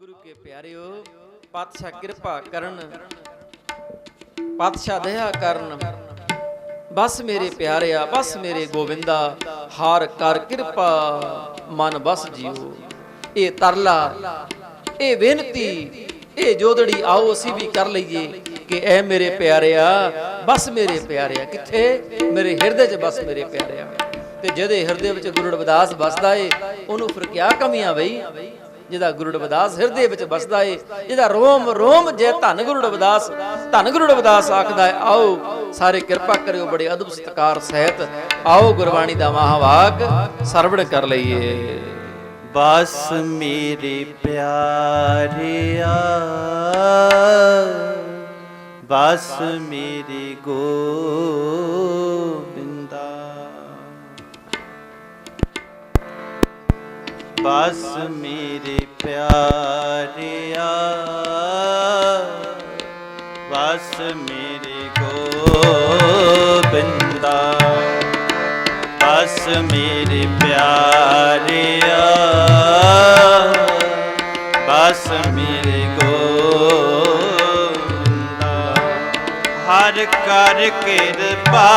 ਗੁਰੂ ਕੇ ਪਿਆਰਿਓ ਪਾਤਸ਼ਾਹ ਕਿਰਪਾ ਕਰਨ। ਪਾਤਸ਼ਾਹ ਦਇਆ ਕਰਨ। ਬਸ ਮੇਰੇ ਪਿਆਰਿਆ ਬਸ ਮੇਰੇ ਗੋਬਿੰਦਾ ਹਾਰ ਕਰ ਕਿਰਪਾ ਮਨ ਬਸ ਜੀਓ। ਇਹ ਤਰਲਾ ਇਹ ਬੇਨਤੀ ਇਹ ਜੋਦੜੀ ਆਓ ਅਸੀਂ ਵੀ ਕਰ ਲਈਏ ਕਿ ਐ ਮੇਰੇ ਪਿਆਰਿਆ ਬਸ ਮੇਰੇ ਪਿਆਰਿਆ ਕਿੱਥੇ? ਮੇਰੇ ਹਿਰਦੇ 'ਚ ਬਸ ਮੇਰੇ ਪਿਆਰਿਆ ਤੇ ਜਿਹਦੇ ਹਿਰਦੇ ਵਿੱਚ ਗੁਰੂ ਰਵਿਦਾਸ ਬਸਦਾ ਏ ਉਹਨੂੰ ਫਿਰ ਕਿਆ ਕਮੀਆਂ ਬਈ? ਜਿਹਦਾ ਗੁਰੂ ਰਵਿਦਾਸ ਹਿਰਦੇ ਵਿੱਚ ਬਸਦਾ ਏ, ਜਿਹਦਾ ਰੋਮ ਰੋਮ ਜੇ ਧੰਨ ਗੁਰੂ ਰਵਿਦਾਸ, ਧੰਨ ਗੁਰੂ ਰਵਿਦਾਸ ਆਖਦਾ ਏ, ਆਓ ਸਾਰੇ ਕਿਰਪਾ ਕਰਿਓ ਬੜੇ ਅਦਬ ਸਤਕਾਰ ਸਹਿਤ, ਆਓ ਗੁਰਬਾਣੀ ਦਾ ਮਹਾਵਾਕ ਸਰਵਣ ਕਰ ਲਈਏ। ਬਸ ਮੇਰੇ ਪਿਆਰਿਆ, ਬਸ ਮੇਰੇ ਗੋਬਿੰਦਾ ਬਸ ਮੇਰੇ ਪਿਆਰਿਆ, ਬਸ ਮੇਰੇ ਗੋਬਿੰਦਾ, ਬਸ ਮੇਰੇ ਪਿਆਰਿਆ, ਬਸ ਮੇਰੇ ਗੋਬਿੰਦਾ। ਹਰ ਕਰ ਕਿਰਪਾ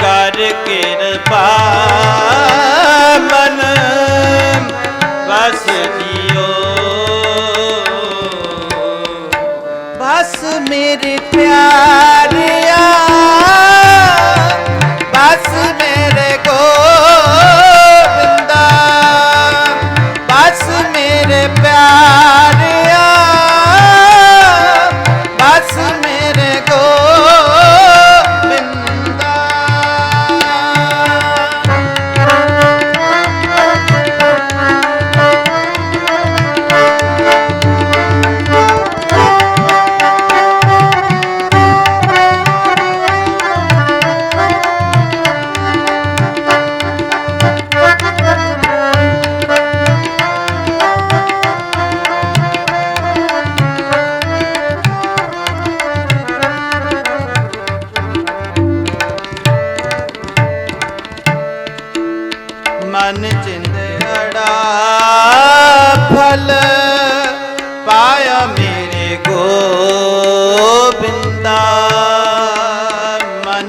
ਕਰ ਕਿਰਪਾ ਮਨ ਵਸ ਜੀਓ ਬਸ ਮੇਰੇ ਪਿਆਰਿਆ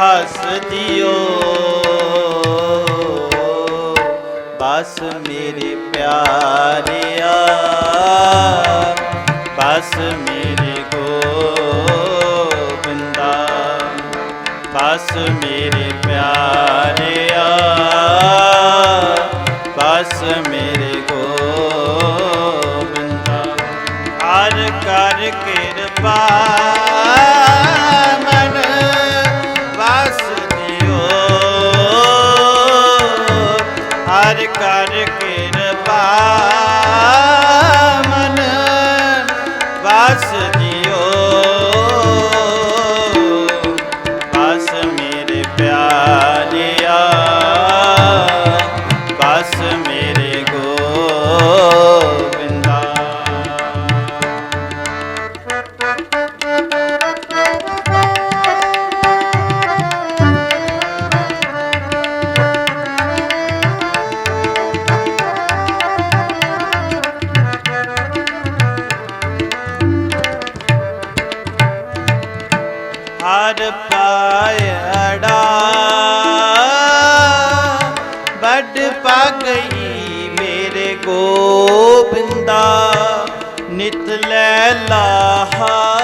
ਹੱਸ ਦਿਓ। ਬਸ ਮੇਰੇ ਪਿਆਰਿਆ, ਬਸ ਮੇਰੇ ਗੋਬਿੰਦਾ, ਬਸ ਮੇਰੇ ਪਿਆਰਿਆ, ਬਸ ਮੇਰੇ ਗੋਬਿੰਦਾ। ਹਰ ਕਰ ਕਿਰਪਾ ਨਿਤ ਲੈ ਲਾਹਾ।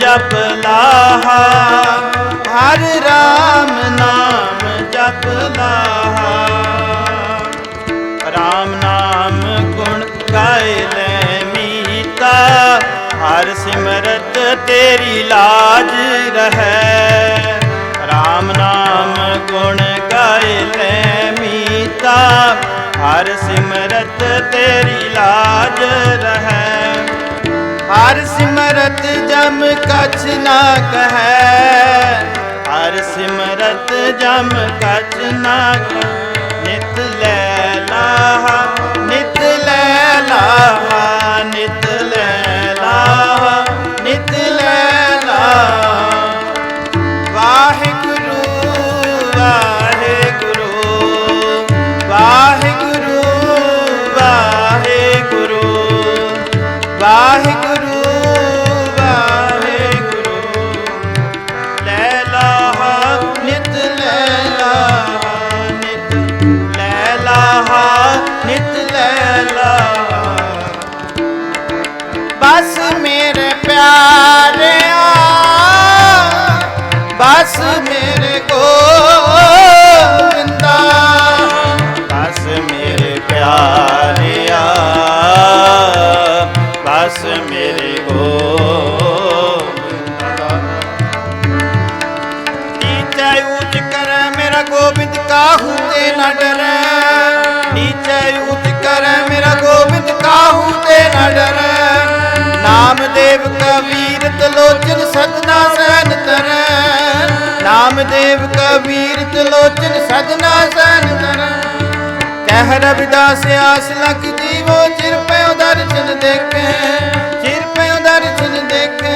ਜਪ ਲਾਹਾ। ਹਰ ਰਾਮ ਨਾਮ ਜਪਲਾ ਲਾਹਾ। RAM ਨਾਮ ਗੁਣ ਗਾਏ ਲੈ ਮੀਤਾ। ਹਰ ਸਿਮਰਤ ਤੇਰੀ ਲਾਜ ਰਹੈ। ਰਾਮ ਨਾਮ ਗੁਣ ਗਾਏ ਲੈ ਮੀਤਾ। ਹਰ ਸਿਮਰਤ ਤੇਰੀ ਲਾਜ ਰਹੈ। ਹਰ ਸਿਮਰਤ ਜਮ ਕਛ ਨਾ ਕਹੈ। ਹਰ ਸਿਮਰਤ ਜਮ ਕਛ ਨਾ ਨਿਤ ਲੈ ਲਾਹਾ, ਨਿਤ ਲੈ ਲਾਹਾ, ਨਿਤ ਲੈ ਲਾਹਾ, ਨਿਤ ਲੈ ਲਾਹਾ। ਵਾਹਿਗੁਰੂ ਵਾਹਿਗੁਰੂ ਵਾਹਿਗੁਰੂ ਵਾਹਿਗੁਰੂ ਵਾਹਿਗੁਰੂ। ਦਾਸ ਮੇਰੇ ਗੋਬਿੰਦਾ ਨੀਚੈ ਕਾਹੂ ਤੇ ਨਾ ਡਰੈ। ਨੀਚੈ ਉੱਚ ਕਾਹੂ ਤੇ ਨਾ ਡਰੈ। ਨਾਮਦੇਵ ਕਬੀਰ ਤਲੋਚਨ ਸਜਨਾ ਸਹਿਨ ਤਰੈ ਨਾਮਦੇਵ ਕਬੀਰ ਤਲੋਚਨ ਸਜਨਾ ਸੈਨ ਤਰੈ ਕਹਿ ਰਬਿਦਾਸ ਆਸ ਲਗ ਜੀਵੋ ਚਿਰ ਦਰਸ਼ਨ ਦੇਖੇ ਚਿਰ ਪਿਓ ਦਰਸ਼ਨ ਦੇਖੇ।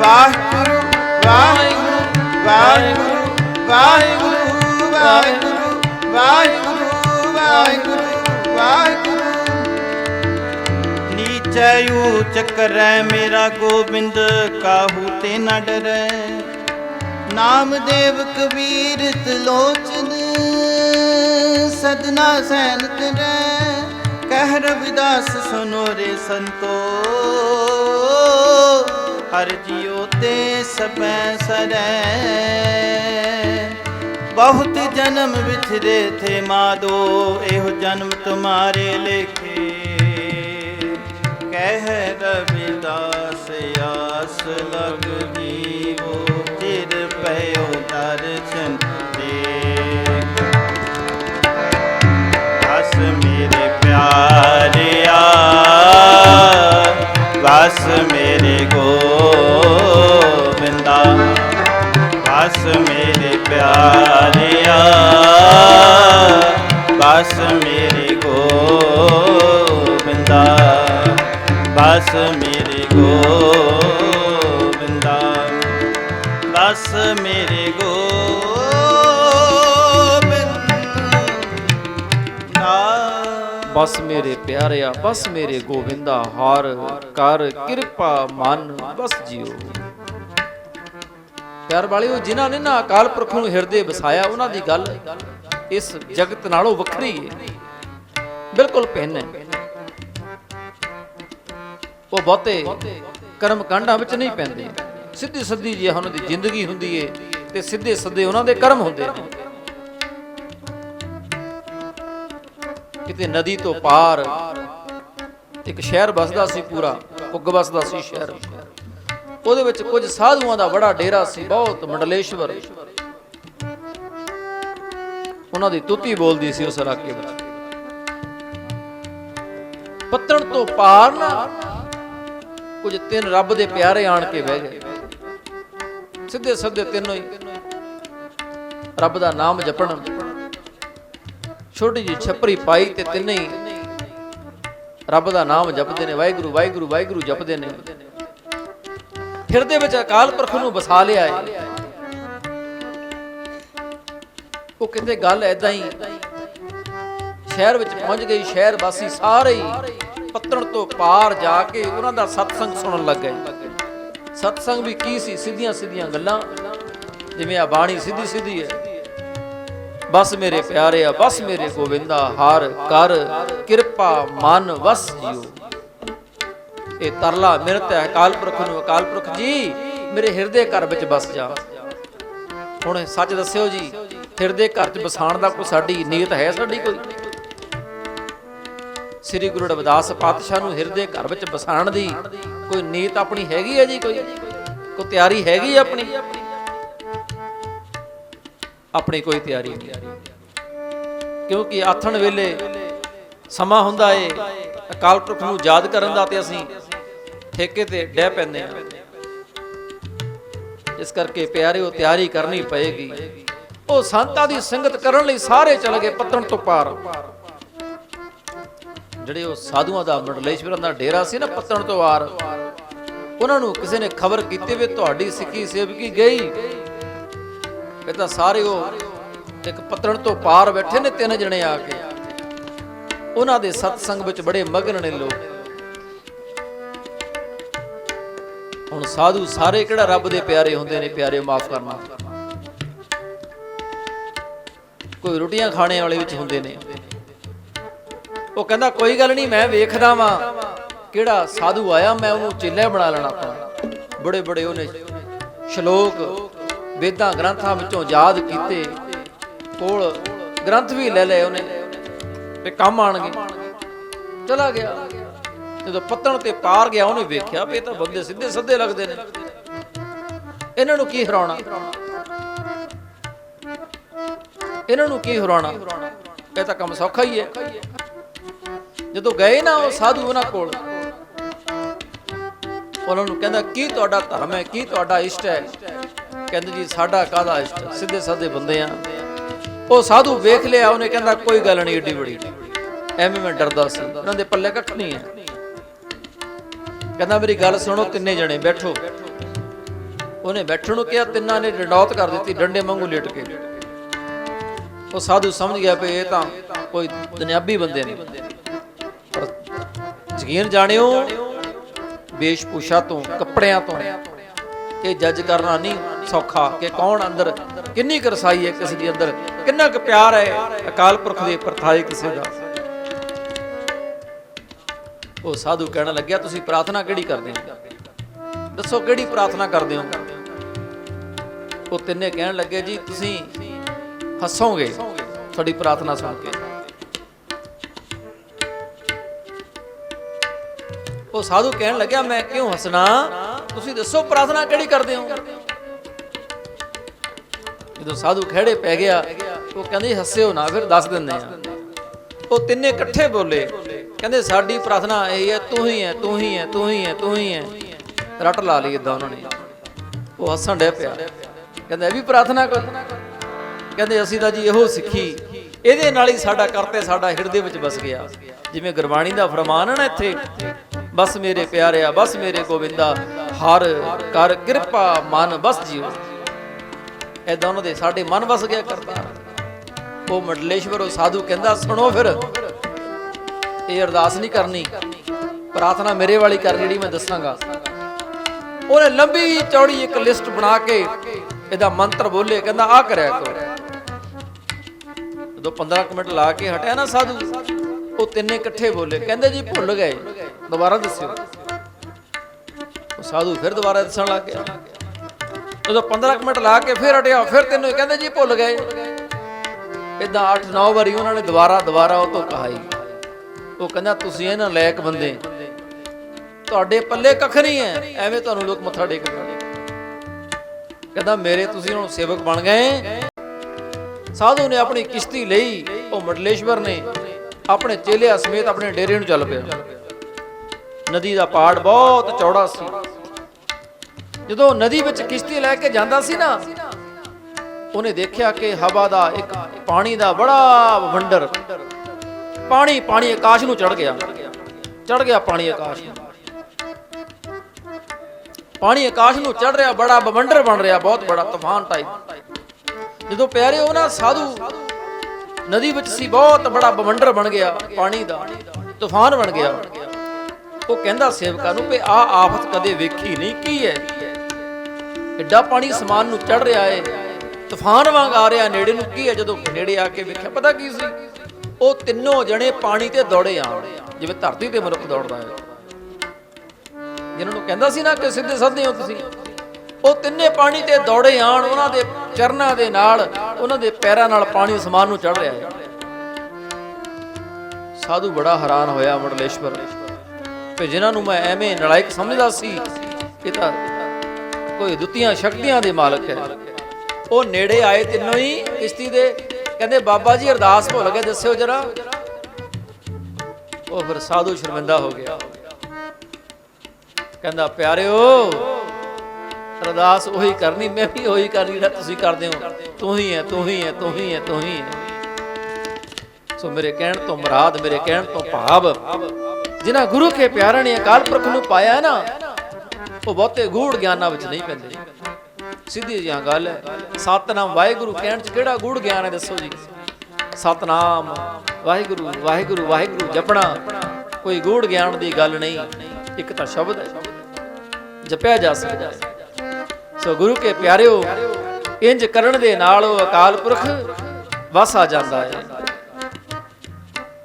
ਵਾਹਿਗੁਰੂ ਵਾਹਿਗੁਰੂ ਵਾਹਿਗੁਰੂ ਵਾਹਿਗੁਰੂ ਵਾਹਿਗੁਰੂ ਵਾਹਿਗੁਰੂ ਵਾਹਿਗੁਰੂ ਵਾਹਿਗੁਰੂ। ਨੀਚੈ ਊਚ ਕਰੈ ਮੇਰਾ ਗੋਬਿੰਦ, ਕਾਹੂ ਤੇ ਨ ਡਰੈ। ਨਾਮਦੇਵ ਕਬੀਰ ਸਲੋਚ ਸਦਨਾ ਸੈਨ ਕਰੈ ਕਹਿ ਰਵਿਦਾਸ ਸੁਨੋ ਰੇ ਸੰਤੋ। ਹਰ ਜਿਉ ਤੇ ਸਪੈ ਸਰੈ ਬਹੁਤ ਜਨਮ ਵਿਛਰੇ ਥੇ ਮਾਦੋ, ਇਹੋ ਜਨਮ ਤੁਮਾਰੇ ਲੇਖੇ। ਕਹਿ ਰਵਿਦਾਸ, ਆਸ ਲਗ ਜੀਵੋ ਵਸ ਮੇਰੇ ਗੋਬਿੰਦਾ ਬਸ ਮੇਰੇ ਪਿਆਰਿਆ ਵਸ ਮੇਰੇ ਗੋਬਿੰਦਾ ਬਸ ਮੇਰੇ ਗੋ ਬਸ ਮੇਰੇ ਪਿਆਰਿਆ, ਬਸ ਮੇਰੇ ਗੋਬਿੰਦਾ ਹਾਰ ਕਰ ਕਿਰਪਾ ਮਨ, ਬਸ ਜਿਉ ਪਿਆਰ ਵਾਲਿਓ, ਜਿਨ੍ਹਾਂ ਨੇ ਨਾ ਅਕਾਲ ਪੁਰਖ ਨੂੰ ਹਿਰਦੇ ਵਸਾਇਆ, ਉਹਨਾਂ ਦੀ ਗੱਲ ਇਸ ਜਗਤ ਨਾਲੋਂ ਵੱਖਰੀ ਹੈ ਬਿਲਕੁਲ ਭਿੰਨ ਹੈ ਉਹ ਬਹੁਤੇ ਕਰਮ ਕਾਂਡਾਂ ਵਿੱਚ ਨਹੀਂ ਪੈਂਦੇ। ਸਿੱਧੀ ਸਿੱਧੀ ਜੀ ਉਹਨਾਂ ਦੀ ਜ਼ਿੰਦਗੀ ਹੁੰਦੀ ਏ ਤੇ ਸਿੱਧੇ ਸਿੱਧੇ ਉਹਨਾਂ ਦੇ ਕਰਮ ਹੁੰਦੇ ਨੇ। ਕਿਤੇ ਨਦੀ ਤੋਂ ਪਾਰ ਇੱਕ ਸ਼ਹਿਰ ਬਸਦਾ ਸੀ ਪੂਰਾ, ਪੁੱਗ ਬਸਦਾ ਸੀ ਸ਼ਹਿਰ। ਉਹਦੇ ਵਿੱਚ ਕੁਝ ਸਾਧੂਆਂ ਦਾ ਬੜਾ ਡੇਰਾ ਸੀ, ਬਹੁਤ ਮੰਡਲੇਸ਼ਵਰ। ਉਹਨਾਂ ਦੀ ਤੁੱਤੀ ਬੋਲਦੀ ਸੀ ਉਸ ਇਲਾਕੇ ਵਿੱਚ। ਪੱਤਣ ਤੋਂ ਪਾਰ ਨਾ ਕੁਝ ਤਿੰਨ ਰੱਬ ਦੇ ਪਿਆਰੇ ਆਣ ਕੇ ਬਹਿ ਗਏ। ਸਿੱਧੇ ਸਿੱਧੇ ਤਿੰਨੋਂ ਹੀ ਰੱਬ ਦਾ ਨਾਮ ਜਪਣ। ਛੋਟੀ ਜਿਹੀ ਛੱਪਰੀ ਪਾਈ ਤੇ ਤਿੰਨੇ ਹੀ ਰੱਬ ਦਾ ਨਾਮ ਜਪਦੇ ਨੇ, ਵਾਹਿਗੁਰੂ ਵਾਹਿਗੁਰੂ ਵਾਹਿਗੁਰੂ ਜਪਦੇ ਨੇ। ਹਿਰਦੇ ਵਿੱਚ ਅਕਾਲ ਪੁਰਖ ਨੂੰ ਵਸਾ ਲਿਆ ਏ। ਉਹ ਕਹਿੰਦੇ, ਗੱਲ ਐਦਾਂ ਹੀ, ਸ਼ਹਿਰ ਵਿੱਚ ਪਹੁੰਚ ਗਈ, ਸ਼ਹਿਰ ਵਾਸੀ ਸਾਰੇ ਹੀ ਪੱਤਣ ਤੋਂ ਪਾਰ ਜਾ ਕੇ ਉਹਨਾਂ ਦਾ ਸਤਸੰਗ ਸੁਣਨ ਲੱਗ ਗਏ। ਸਤਸੰਗ ਵੀ ਕੀ ਸੀ? ਸਿੱਧੀਆਂ ਸਿੱਧੀਆਂ ਗੱਲਾਂ, ਜਿਵੇਂ ਆ ਬਾਣੀ ਸਿੱਧੀ ਸਿੱਧੀ ਹੈ। ਬਸ ਮੇਰੇ ਪਿਆਰੇ ਆ ਬਸ ਮੇਰੇ ਗੋਬਿੰਦਾ ਹਾਰ ਕਰ, ਕਿਰਪਾ, ਮਨ ਵਸ ਜਿਉ ਇਹ ਤਰਲਾ ਮਿਹਨਤ ਹੈ, ਅਕਾਲ ਪੁਰਖ ਨੂੰ, ਅਕਾਲ ਪੁਰਖ ਜੀ, ਮੇਰੇ ਹਿਰਦੇ ਘਰ ਵਿੱਚ ਬਸ ਜਾ। ਹੁਣ ਸੱਚ ਦੱਸਿਓ ਜੀ, ਹਿਰਦੇ ਘਰ 'ਚ ਬਸਾਣ ਦਾ ਕੋਈ ਸਾਡੀ ਨੀਅਤ ਹੈ ਸਾਡੀ ਕੋਈ? ਸ੍ਰੀ ਗੁਰੂ ਰਵਿਦਾਸ ਪਾਤਸ਼ਾਹ ਨੂੰ ਹਿਰਦੇ ਘਰ ਵਿੱਚ ਬਸਾਣ ਦੀ ਕੋਈ ਨੀਅਤ ਆਪਣੀ ਹੈਗੀ ਹੈ ਜੀ ਕੋਈ? ਕੋਈ ਤਿਆਰੀ ਹੈਗੀ ਆਪਣੀ? ਆਪਣੀ ਕੋਈ ਤਿਆਰੀ ਨਹੀਂ। ਕਿਉਂਕਿ ਆਥਣ ਵੇਲੇ ਸਮਾਂ ਹੁੰਦਾ ਏ, ਅਕਾਲ ਪੁਰਖ ਨੂੰ ਯਾਦ ਕਰਨ ਦਾ ਤੇ ਅਸੀਂ ਠੇਕੇ ਤੇ ਡਹਿ ਪੈਂਦੇ ਆ ਇਸ ਕਰਕੇ ਪਿਆਰਿਓ, ਤਿਆਰੀ ਕਰਨੀ ਪਏਗੀ। ਉਹ ਸੰਤਾਂ ਦੀ ਸੰਗਤ ਕਰਨ ਲਈ ਸਾਰੇ ਚਲੇ ਗਏ ਪੱਤਣ ਤੋਂ ਪਾਰ। ਜਿਹੜੇ ਉਹ ਸਾਧੂਆਂ ਦਾ ਮੰਡਲੇਸ਼ਵਰਾਂ ਦਾ ਡੇਰਾ ਸੀ ਨਾ ਪੱਤਣ ਤੋਂ ਪਾਰ ਉਹਨਾਂ ਨੂੰ ਕਿਸੇ ਨੇ ਖਬਰ ਕੀਤੀ ਵੀ ਤੁਹਾਡੀ ਸਿੱਖੀ ਸੇਵਕੀ ਗਈ। ਇਹ ਤਾਂ ਸਾਰੇ ਉਹ ਇੱਕ ਪੱਤਣ ਤੋਂ ਪਾਰ ਬੈਠੇ ਨੇ ਤਿੰਨ ਜਣੇ ਆ ਕੇ। ਉਹਨਾਂ ਦੇ ਸਤਸੰਗ ਵਿੱਚ ਬੜੇ ਮਗਨ ਨੇ ਲੋਕ। ਹੁਣ ਸਾਧੂ ਸਾਰੇ ਕਿਹੜਾ ਰੱਬ ਦੇ ਪਿਆਰੇ ਹੁੰਦੇ ਨੇ ਪਿਆਰੇ ਮਾਫ ਕਰਨਾ ਕੋਈ ਰੋਟੀਆਂ ਖਾਣੇ ਵਾਲੇ ਵਿੱਚ ਹੁੰਦੇ ਨੇ। ਉਹ ਕਹਿੰਦਾ, ਕੋਈ ਗੱਲ ਨਹੀਂ, ਮੈਂ ਵੇਖਦਾ ਵਾਂ ਕਿਹੜਾ ਸਾਧੂ ਆਇਆ, ਮੈਂ ਉਹਨੂੰ ਚੇਲਾ ਬਣਾ ਲੈਣਾ ਆਪਣਾ। ਬੜੇ ਬੜੇ ਉਹਨੇ ਸ਼ਲੋਕ ਵੇਦਾਂ ਗ੍ਰੰਥਾਂ ਵਿੱਚੋਂ ਯਾਦ ਕੀਤੇ। ਕੋਲ ਗ੍ਰੰਥ ਵੀ ਲੈ ਲਏ ਉਹਨੇ ਤੇ ਕੰਮ ਆਣਗੇ। ਚਲਾ ਗਿਆ। ਜਦੋਂ ਪੱਤਣ ਤੇ ਪਾਰ ਗਿਆ, ਉਹਨੇ ਵੇਖਿਆ ਵੀ ਇਹ ਤਾਂ ਬੰਦੇ ਸਿੱਧੇ ਸੱਦੇ ਲੱਗਦੇ ਨੇ। ਇਹਨਾਂ ਨੂੰ ਕੀ ਹਰਾਉਣਾ? ਇਹਨਾਂ ਨੂੰ ਕੀ ਹਰਾਉਣਾ? ਇਹ ਤਾਂ ਕੰਮ ਸੌਖਾ ਹੀ ਹੈ। ਜਦੋਂ ਗਏ ਨਾ ਉਹ ਸਾਧੂ ਉਹਨਾਂ ਕੋਲ, ਉਹਨਾਂ ਨੂੰ ਕਹਿੰਦਾ, ਕੀ ਤੁਹਾਡਾ ਧਰਮ ਹੈ? ਕੀ ਤੁਹਾਡਾ ਇਸ਼ਟ ਹੈ? ਕਹਿੰਦੇ ਜੀ, ਸਾਡਾ ਕਾਹਦਾ ਇਸ਼ਟ ਸਿੱਧੇ ਸਾਦੇ ਬੰਦੇ ਆ। ਉਹ ਸਾਧੂ ਵੇਖ ਲਿਆ, ਉਹਨੇ ਕਹਿੰਦਾ ਕੋਈ ਗੱਲ ਨਹੀਂ, ਏਡੀ ਬੜੀ। ਐਵੇਂ ਮੈਂ ਡਰਦਾ ਸੀ। ਉਹਨਾਂ ਦੇ ਪੱਲੇ ਕੱਖ ਨਹੀਂ ਹੈ। ਕਹਿੰਦਾ, ਮੇਰੀ ਗੱਲ ਸੁਣੋ, ਤਿੰਨੇ ਜਣੇ ਬੈਠੋ। ਉਹਨੇ ਬੈਠਣ ਨੂੰ ਕਿਹਾ, ਤਿੰਨਾਂ ਨੇ ਡੰਡੌਤ ਕਰ ਦਿੱਤੀ, ਡੰਡੇ ਵਾਂਗੂ ਲੇਟ ਕੇ। ਉਹ ਸਾਧੂ ਸਮਝ ਗਿਆ ਵੀ ਇਹ ਤਾਂ ਕੋਈ ਦੁਨਿਆਬੀ ਬੰਦੇ ਨੇ ਪਰ ਯਕੀਨ ਜਾਣਿਓ, ਵੇਸ਼ਭੂਸ਼ਾ ਤੋਂ, ਕੱਪੜਿਆਂ ਤੋਂ, ਇਹ ਜੱਜ ਕਰਨਾ ਨਹੀਂ ਸੌਖਾ ਕਿ ਕੌਣ ਅੰਦਰ ਕਿੰਨੀ ਕੁ ਰਸਾਈ ਹੈ, ਕਿਸੇ ਦੀ ਅੰਦਰ ਕਿੰਨਾ ਕੁ ਪਿਆਰ ਹੈ ਅਕਾਲ ਪੁਰਖ ਦੇ ਪ੍ਰਥਾਏ ਕਿਸੇ ਦਾ? ਉਹ ਸਾਧੂ ਕਹਿਣ ਲੱਗਿਆ, ਤੁਸੀਂ ਪ੍ਰਾਰਥਨਾ ਕਿਹੜੀ ਕਰਦੇ ਹੋ? ਦੱਸੋ, ਕਿਹੜੀ ਪ੍ਰਾਰਥਨਾ ਕਰਦੇ ਹੋ? ਉਹ ਤਿੰਨੇ ਕਹਿਣ ਲੱਗੇ, ਜੀ, ਤੁਸੀਂ ਹੱਸੋਗੇ? ਤੁਹਾਡੀ ਪ੍ਰਾਰਥਨਾ ਸੁਣ ਕੇ। ਉਹ ਸਾਧੂ ਕਹਿਣ ਲੱਗਿਆ, ਮੈਂ ਕਿਉਂ ਹੱਸਣਾ? ਤੁਸੀਂ ਦੱਸੋ, ਪ੍ਰਾਰਥਨਾ ਕਿਹੜੀ ਕਰਦੇ ਹੋ? ਜਦੋਂ ਸਾਧੂ ਖੜੇ ਪੈ ਗਿਆ ਉਹ ਕਹਿੰਦੇ ਹੱਸਿਓ ਨਾ, ਫਿਰ ਦੱਸ ਦਿੰਦੇ ਆ। ਉਹ ਤਿੰਨੇ ਇਕੱਠੇ ਬੋਲੇ। ਕਹਿੰਦੇ ਸਾਡੀ ਪ੍ਰਾਰਥਨਾ ਇਹ ਹੈ, ਤੂੰ ਹੀ ਹੈ, ਤੂੰ ਹੀ ਹੈ, ਤੂੰ ਹੀ ਹੈ, ਤੂੰ ਹੀ ਹੈ। ਰੱਟ ਲਾ ਲਈ ਇਦਾਂ ਉਹਨਾਂ ਨੇ। ਉਹ ਹੱਸਣ ਡਿਆ ਪਿਆ। ਕਹਿੰਦਾ ਇਹ ਵੀ ਪ੍ਰਾਰਥਨਾ ਕਰ। ਕਹਿੰਦੇ ਅਸੀਂ ਤਾਂ ਜੀ ਇਹੋ ਸਿੱਖੀ। ਇਹਦੇ ਨਾਲ ਹੀ ਸਾਡਾ ਕਰਤੇ ਸਾਡਾ ਹਿਰਦੇ ਵਿੱਚ ਵਸ ਗਿਆ। ਜਿਵੇਂ ਗੁਰਬਾਣੀ ਦਾ ਫਰਮਾਨ ਹੈ ਨਾ ਇੱਥੇ, ਬਸ ਮੇਰੇ ਪਿਆਰਿਆ, ਬਸ ਮੇਰੇ ਗੋਬਿੰਦਾ, ਹਰ ਕਰ ਕਿਰਪਾ ਮਨ, ਬਸ ਜੀਓ। ਐਦਾਂ ਉਹਨਾਂ ਦੇ ਸਾਡੇ ਮਨ ਵਸ ਗਿਆ ਕਰਤਾ ਉਹ ਮਡਲੇਸ਼ਵਰ, ਉਹ ਸਾਧੂ ਕਹਿੰਦਾ, ਸੁਣੋ ਫਿਰ। ਇਹ ਅਰਦਾਸ ਨਹੀਂ ਕਰਨੀ। ਪ੍ਰਾਰਥਨਾ ਮੇਰੇ ਵਾਲੀ ਕਰਨੀ ਜਿਹੜੀ ਮੈਂ ਦੱਸਾਂਗਾ। ਉਹਨੇ ਲੰਬੀ ਚੌੜੀ ਇੱਕ ਲਿਸਟ ਬਣਾ ਕੇ ਇਹਦਾ ਮੰਤਰ ਬੋਲੇ, ਕਹਿੰਦਾ ਆ ਕਰਿਆ ਕਰੋ। ਜਦੋਂ 15 ਕੁ ਮਿੰਟ ਲਾ ਕੇ ਹਟਿਆ ਨਾ ਸਾਧੂ, ਉਹ ਤਿੰਨੇ ਇਕੱਠੇ ਬੋਲੇ। ਕਹਿੰਦੇ, ਜੀ, ਭੁੱਲ ਗਏ। ਦੁਬਾਰਾ ਦੱਸਿਓ। ਉਹ ਸਾਧੂ ਫਿਰ ਦੁਬਾਰਾ ਦੱਸਣ ਲੱਗ ਗਿਆ। ਜਦੋਂ 15 ਕੁ ਮਿੰਟ ਲਾ ਕੇ ਫਿਰ ਹਟਿਆ, ਫਿਰ ਤੈਨੂੰ ਕਹਿੰਦੇ, ਜੀ, ਭੁੱਲ ਗਏ। ਇਦਾਂ 8-9 ਵਾਰੀ ਉਹਨਾਂ ਨੇ ਦੁਬਾਰਾ ਦੁਬਾਰਾ ਉਹ ਤੋਂ ਕਹਾਈ। ਉਹ ਕਹਿੰਦਾ, ਤੁਸੀਂ ਇਹਨਾਂ ਲਾਇਕ ਬੰਦੇ ਤੁਹਾਡੇ ਪੱਲੇ ਕੱਖ ਨਹੀਂ ਹੈ। ਐਵੇਂ ਤੁਹਾਨੂੰ ਲੋਕ ਮੱਥਾ ਟੇਕਦੇ ਕਹਿੰਦਾ, ਮੇਰੇ ਤੁਸੀਂ ਹੁਣ ਸੇਵਕ ਬਣ ਗਏ। ਸਾਧੂ ਨੇ ਆਪਣੀ ਕਿਸ਼ਤੀ ਲਈ, ਉਹ ਮੰਡਲੇਸ਼ਵਰ ਨੇ। ਆਪਣੇ ਚੇਲਿਆਂ ਸਮੇਤ ਆਪਣੇ ਡੇਰੇ ਨੂੰ ਚੱਲ ਪਿਆ। ਨਦੀ ਦਾ ਪਾੜ ਬਹੁਤ ਚੌੜਾ ਸੀ। ਜਦੋਂ ਨਦੀ ਵਿੱਚ ਕਿਸ਼ਤੀ ਲੈ ਕੇ ਜਾਂਦਾ ਸੀ ਨਾ ਉਹਨੇ ਦੇਖਿਆ ਕਿ ਹਵਾ ਦਾ ਇੱਕ ਪਾਣੀ ਦਾ ਬੜਾ ਵੰਡਰ, ਪਾਣੀ ਪਾਣੀ ਆਕਾਸ਼ ਨੂੰ ਚੜ ਗਿਆ। ਚੜ ਗਿਆ ਪਾਣੀ ਆਕਾਸ਼ ਨੂੰ। ਪਾਣੀ ਆਕਾਸ਼ ਨੂੰ ਚੜ ਰਿਹਾ, ਬੜਾ ਬਵੰਡਰ ਬਣ ਰਿਹਾ, ਬਹੁਤ ਬੜਾ ਤੂਫਾਨ ਟਾਈਪ ਜਦੋਂ ਪਿਆਰੇ ਉਹ ਨਾ ਸਾਧੂ, ਨਦੀ ਵਿੱਚ ਸੀ, ਬਹੁਤ ਬੜਾ ਬਵੰਡਰ ਬਣ ਗਿਆ, ਪਾਣੀ ਦਾ, ਤੂਫਾਨ ਬਣ ਗਿਆ। ਉਹ ਕਹਿੰਦਾ ਸੇਵਕਾਂ ਨੂੰ ਵੀ ਆ ਆਫਤ ਕਦੇ ਵੇਖੀ ਨਹੀਂ, ਕੀ ਹੈ? ਐਡਾ ਪਾਣੀ ਸਮਾਨ ਨੂੰ ਚੜ ਰਿਹਾ ਹੈ ਤੂਫਾਨ ਵਾਂਗ ਆ ਰਿਹਾ, ਨੇੜੇ ਨੂੰ ਕੀ ਹੈ? ਜਦੋਂ ਨੇੜੇ ਆ ਕੇ ਵੇਖਿਆ, ਪਤਾ ਕੀ ਸੀ? ਉਹ ਤਿੰਨੋਂ ਜਣੇ ਪਾਣੀ ਤੇ ਦੌੜੇ ਆ ਜਿਵੇਂ ਧਰਤੀ ਤੇ ਮਨੁੱਖ ਦੌੜਦਾ ਹੈ। ਜਿਨ੍ਹਾਂ ਨੂੰ ਕਹਿੰਦਾ ਸੀ ਨਾ ਕਿ ਸਿੱਧੇ ਸਾਧੇ ਹੋ ਤੁਸੀਂ। ਉਹ ਤਿੰਨੇ ਪਾਣੀ ਤੇ ਦੌੜੇ ਆਣ ਉਹਨਾਂ ਦੇ ਚਰਨਾਂ ਦੇ ਨਾਲ, ਉਹਨਾਂ ਦੇ ਪੈਰਾਂ ਨਾਲ ਪਾਣੀ ਸਮਾਨ ਨੂੰ ਚੜ ਰਿਹਾ ਹੈ। ਸਾਧੂ ਬੜਾ ਹੈਰਾਨ ਹੋਇਆ ਮੰਡਲੇਸ਼ਵਰ ਤੇ ਜਿਨ੍ਹਾਂ ਨੂੰ ਮੈਂ ਐਵੇਂ ਨਲਾਇਕ ਸਮਝਦਾ ਸੀ, ਇਹ ਤਾਂ ਕੋਈ ਦੁੱਤੀਆਂ ਸ਼ਕਤੀਆਂ ਦੇ ਮਾਲਕ ਹੈ। ਉਹ ਨੇੜੇ ਆਏ ਤਿੰਨੋਂ ਹੀ ਕਿਸ਼ਤੀ ਦੇ। ਕਹਿੰਦੇ, ਬਾਬਾ ਜੀ, ਅਰਦਾਸ ਭੁੱਲ ਗਏ, ਦੱਸਿਓ ਜਰਾ। ਉਹ ਫਿਰ ਸਾਧੂ ਸ਼ਰਮਿੰਦਾ ਹੋ ਗਿਆ। ਕਹਿੰਦਾ, ਪਿਆਰਿਓ, ਅਰਦਾਸ ਉਹੀ ਕਰਨੀ, ਮੈਂ ਵੀ ਉਹੀ ਕਰਨੀ, ਜਿਹੜਾ ਤੁਸੀਂ ਕਰਦੇ ਹੋ। ਤੂੰ ਹੀ ਹੈ, ਤੂੰ ਹੀ ਹੈ, ਤੂੰ ਹੀ ਹੈ, ਤੂੰ ਹੀ ਹੈ। ਸੋ ਮੇਰੇ ਕਹਿਣ ਤੋਂ ਮੁਰਾਦ, ਮੇਰੇ ਕਹਿਣ ਤੋਂ ਭਾਵ, ਜਿਨ੍ਹਾਂ ਗੁਰੂ ਕੇ ਪਿਆਰਿਆਂ ਨੇ ਅਕਾਲ ਪੁਰਖ ਨੂੰ ਪਾਇਆ ਹੈ ਨਾ, ਉਹ ਬਹੁਤੇ ਗੂੜ ਗਿਆਨਾਂ ਵਿੱਚ ਨਹੀਂ ਪੈਂਦੇ। ਸਿੱਧੀ ਜਿਹੀ ਗੱਲ ਹੈ। ਸਤਨਾਮ ਵਾਹਿਗੁਰੂ ਕਹਿਣ ਚ ਕਿਹੜਾ ਗੂੜ ਗਿਆਨ ਹੈ ਦੱਸੋ ਜੀ? ਸਤਨਾਮ ਵਾਹਿਗੁਰੂ ਵਾਹਿਗੁਰੂ ਵਾਹਿਗੁਰੂ ਜਪਣਾ ਕੋਈ ਗੂੜ ਗਿਆਨ ਦੀ ਗੱਲ ਨਹੀਂ, ਇੱਕ ਤਾਂ ਸ਼ਬਦ ਹੈ। ਜਪਿਆ ਜਾ ਸਕਦਾ ਸੋ ਗੁਰੂ ਕੇ ਪਿਆਰਿਓ, ਇੰਜ ਕਰਨ ਦੇ ਨਾਲ ਉਹ ਅਕਾਲ ਪੁਰਖ ਵਸ ਆ ਜਾਂਦਾ ਹੈ।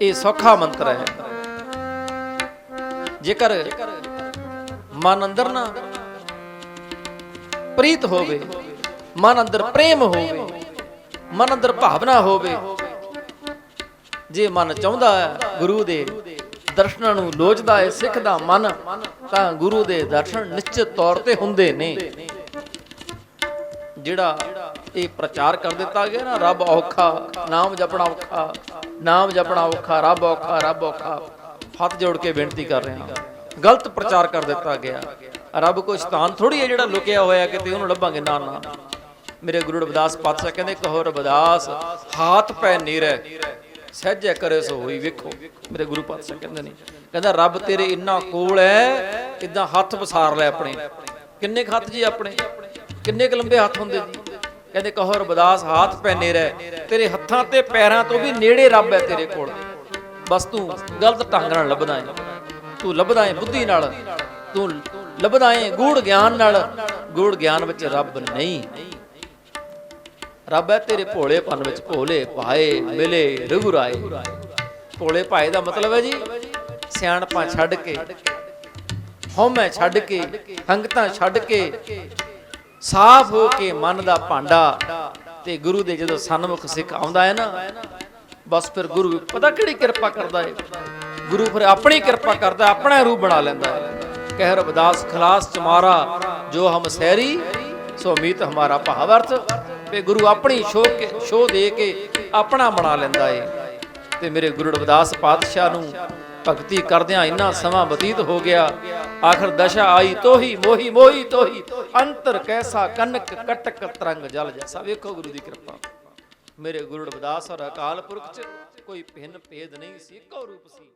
ਇਹ ਸੌਖਾ ਮੰਤਰ ਹੈ। ਜੇਕਰ ਮਨ ਅੰਦਰ ਨਾ ਪ੍ਰੀਤ ਹੋਵੇ ਮਨ ਅੰਦਰ ਪ੍ਰੇਮ ਹੋਵੇ, ਮਨ ਅੰਦਰ ਭਾਵਨਾ ਹੋਵੇ। ਜੇ ਮਨ ਚਾਹੁੰਦਾ ਹੈ ਗੁਰੂ ਦੇ ਦਰਸ਼ਨਾਂ ਨੂੰ ਲੋਚਦਾ ਹੈ ਸਿੱਖ ਦਾ ਮਨ, ਤਾਂ ਗੁਰੂ ਦੇ ਦਰਸ਼ਨ ਨਿਸ਼ਚਿਤ ਤੌਰ ਤੇ ਹੁੰਦੇ ਨੇ। ਜਿਹੜਾ ਇਹ ਪ੍ਰਚਾਰ ਕਰ ਦਿੱਤਾ ਗਿਆ ਨਾ, ਰੱਬ ਔਖਾ, ਨਾਮ ਜਪਣਾ ਔਖਾ, ਨਾਮ ਜਪਣਾ ਔਖਾ, ਰੱਬ ਔਖਾ ਰੱਬ ਔਖਾ, ਹੱਥ ਜੋੜ ਕੇ ਬੇਨਤੀ ਕਰ ਰਿਹਾ ਗਲਤ ਪ੍ਰਚਾਰ ਕਰ ਦਿੱਤਾ ਗਿਆ। ਰੱਬ ਕੋਈ ਸ਼ੈਤਾਨ ਥੋੜੀ ਹੈ ਜਿਹੜਾ ਲੁਕਿਆ ਹੋਇਆ, ਕਿਤੇ ਉਹਨੂੰ ਲੱਭਾਂਗੇ ਨਾ ਨਾ ਮੇਰੇ ਗੁਰੂ ਰਵਿਦਾਸ ਪਾਤਸ਼ਾਹ ਕਹਿੰਦੇ, ਕਹੋ ਰਵਿਦਾਸ, ਹਾਥ ਪੈ ਨੀਰੈ, ਸਹਿਜੈ ਕਰੇ ਸੋ ਹੋਈ ਵੇਖੋ। ਮੇਰੇ ਗੁਰੂ ਪਾਤਸ਼ਾਹ ਕਹਿੰਦੇ ਨੇ, ਕਹਿੰਦਾ, ਰੱਬ ਤੇਰੇ ਇੰਨਾ ਕੋਲ ਹੈ ਇਦਾਂ ਹੱਥ ਵਸਾਰ ਲੈ ਆਪਣੇ। ਕਿੰਨੇ ਹੱਥ ਜੀ ਆਪਣੇ? ਕਿੰਨੇ ਕੁ ਲੰਬੇ ਹੱਥ ਹੁੰਦੇ ਜੀ? ਕਹਿੰਦੇ, ਕਹੋ ਰਵਿਦਾਸ, ਹਾਥ ਪੈਨੇ ਰਹਿ ਤੇਰੇ ਹੱਥਾਂ ਤੇ ਪੈਰਾਂ ਤੋਂ ਵੀ ਨੇੜੇ ਰੱਬ ਹੈ ਤੇਰੇ ਕੋਲ। ਬਸ ਤੂੰ ਗਲਤ ਢੰਗ ਨਾਲ ਲੱਭਦਾ ਹੈ ਤੂੰ ਲੱਭਦਾ ਹੈ ਬੁੱਧੀ ਨਾਲ। ਤੂੰ ਲੱਭਦਾ ਹੈ ਗੂੜ ਗਿਆਨ ਨਾਲ। ਗੂੜ ਗਿਆਨ ਵਿੱਚ ਰੱਬ ਨਹੀਂ। ਰੱਬ ਹੈ ਤੇਰੇ ਭੋਲੇਪਨ ਵਿੱਚ ਭੋਲੇ ਭਾਏ, ਮਿਲੇ ਰਘੁਰਾਏ। ਭੋਲੇ ਭਾਏ ਦਾ ਮਤਲਬ ਹੈ ਜੀ, ਸਿਆਣਪਾਂ ਛੱਡ ਕੇ, ਹਉਮੈ ਛੱਡ ਕੇ ਹੰਗਤਾਂ ਛੱਡ ਕੇ, ਸਾਫ਼ ਹੋ ਕੇ ਮਨ ਦਾ ਭਾਂਡਾ ਤੇ ਗੁਰੂ ਦੇ ਜਦੋਂ ਸਨਮੁਖ ਸਿੱਖ ਆਉਂਦਾ ਹੈ ਨਾ, ਬਸ ਫਿਰ ਗੁਰੂ ਪਤਾ ਕਿਹੜੀ ਕਿਰਪਾ ਕਰਦਾ ਹੈ ਗੁਰੂ ਫਿਰ ਆਪਣੀ ਕਿਰਪਾ ਕਰਦਾ, ਆਪਣਾ ਰੂਪ ਬਣਾ ਲੈਂਦਾ ਹੈ। ਕਹਿ ਰਬਦਾਸ ਖਲਾਸ ਚਮਾਰਾ, ਜੋ ਹਮ ਸਹਿਰੀ, ਸੋ ਮੀਤ ਹਮਾਰਾ ਭਾਵਰਥ ਤੇ ਗੁਰੂ ਆਪਣੀ ਸ਼ੋਅ ਸ਼ੋਅ ਦੇ ਕੇ ਆਪਣਾ ਬਣਾ ਲੈਂਦਾ ਏ। ਤੇ ਮੇਰੇ ਗੁਰੂ ਰਵਿਦਾਸ ਪਾਤਸ਼ਾਹ ਨੂੰ ਭਗਤੀ ਕਰਦਿਆਂ ਇੰਨਾ ਸਮਾਂ ਬਤੀਤ ਹੋ ਗਿਆ। ਆਖਰ ਦਸ਼ਾ ਆਈ ਤੋਹੀ ਮੋਹੀ ਮੋਹੀ ਤੋਹੀ, ਅੰਤਰ ਕੈਸਾ ਕਨਕ ਕਟਕ ਤਰੰਗ ਜਲ ਜੈਸਾ। ਵੇਖੋ ਗੁਰੂ ਦੀ ਕਿਰਪਾ। ਮੇਰੇ ਗੁਰੂ ਰਵਿਦਾਸ ਔਰ ਅਕਾਲ ਪੁਰਖ ਚ ਕੋਈ ਭਿੰਨ ਭੇਦ ਨਹੀਂ ਸੀ, ਇੱਕੋ ਰੂਪ ਸੀ।